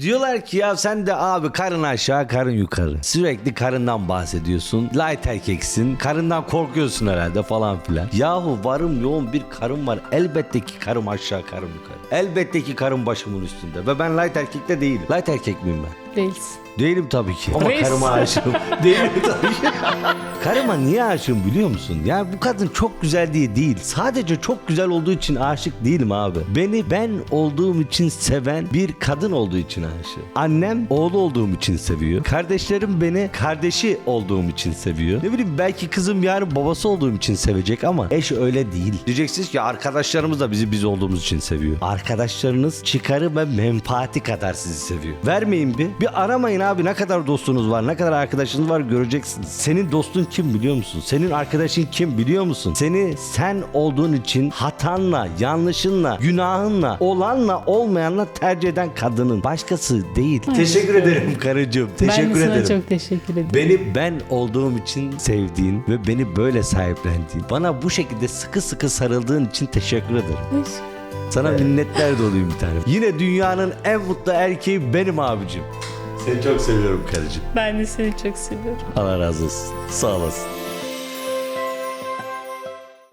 Diyorlar ki ya sen de abi karın aşağı karın yukarı. Sürekli karından bahsediyorsun. Light erkeksin. Karından korkuyorsun herhalde falan filan. Yahu varım yoğun bir karım var. Elbette ki karım aşağı karım yukarı. Elbette ki karım başımın üstünde. Ve ben light erkekte değilim. Light erkek miyim ben? Değiliz. Değilim tabii ki. Ama Reis. karıma aşığım. Değilim tabii ki. karıma niye aşığım biliyor musun? Ya bu kadın çok güzel diye değil. Sadece çok güzel olduğu için aşık değilim abi. Beni ben olduğum için seven bir kadın olduğu için aşığım. Annem oğlu olduğum için seviyor. Kardeşlerim beni kardeşi olduğum için seviyor. Ne bileyim belki kızım yarın babası olduğum için sevecek ama eş öyle değil. Diyeceksiniz ki arkadaşlarımız da bizi biz olduğumuz için seviyor. Arkadaşlarınız çıkarı ve menfaati kadar sizi seviyor. Vermeyin bir. Bir aramayın abi ne kadar dostunuz var, ne kadar arkadaşınız var göreceksiniz. Senin dostun kim biliyor musun? Senin arkadaşın kim biliyor musun? Seni sen olduğun için hatanla, yanlışınla, günahınla, olanla, olmayanla tercih eden kadının. Başkası değil. Teşekkür ederim karıcığım. Teşekkür ben de sana ederim. çok teşekkür ederim. Beni ben olduğum için sevdiğin ve beni böyle sahiplendiğin, bana bu şekilde sıkı sıkı sarıldığın için teşekkür ederim. Neyse. Sana minnettar doluyum bir tanem. Yine dünyanın en mutlu erkeği benim abicim. Seni çok seviyorum karıcığım. Ben de seni çok seviyorum. Allah razı olsun. Sağ olasın.